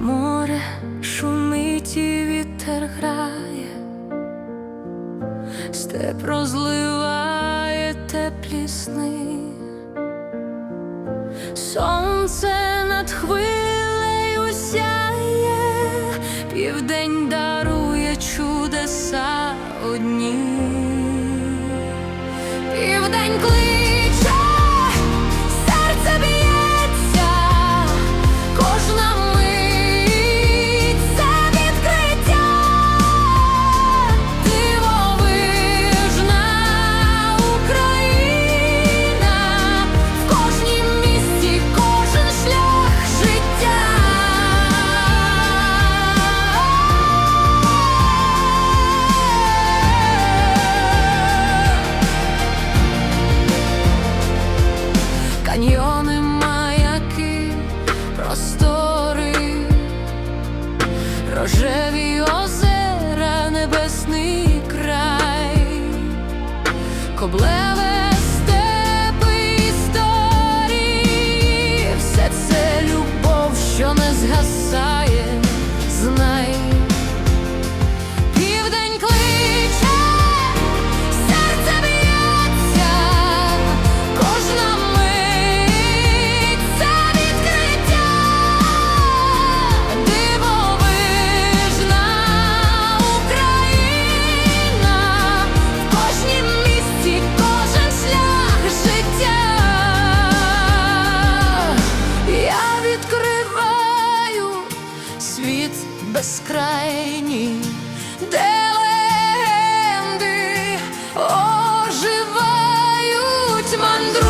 море шумить і вітер грає, степ розливає теплі сни, сонце над хвилею сяє, південь дарує чудеса одні. Південь кличе рожеві озера, небесний край, коблеве степи старі, все це любов, що не згасає. безкрайні, де легенди оживають мандру.